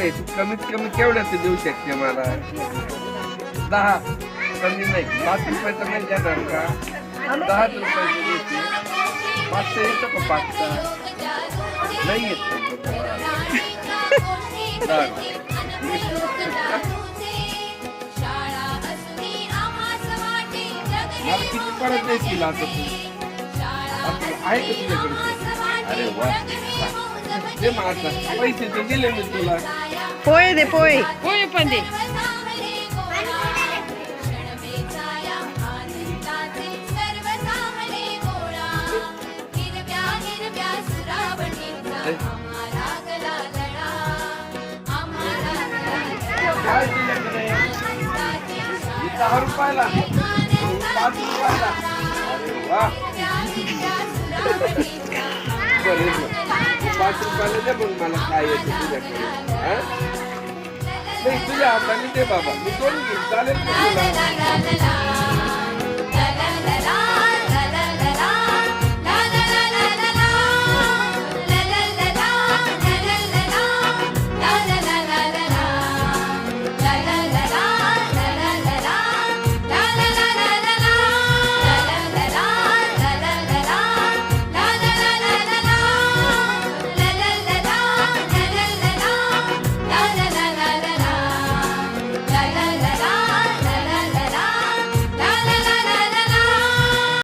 आहे तू कमीत कमी केवढ्याच देऊ शकते मला? दहा. कमी नाही. पाच रुपयाचं नाही देणार का? दहाच रुपयाचं देते पाचशे येतं का पाचचा नाही येत. दहा रुपये. मला किती परत देशील आता तू? आहे का तुझ्याकडे? अरे वा. दे मग आता पैसे तर दिले मी तुला. पोहे दे पोहे. होय पण दे. दहा रुपयाला. पाच रुपयाला अरे वा. बरं. तू पाच रुपयाला दे मग मला काय येतं तुझ्याकडे? हा? नाही तुझ्या हाताने दे बाबा. मी दोन घेईन? चालेल तुला?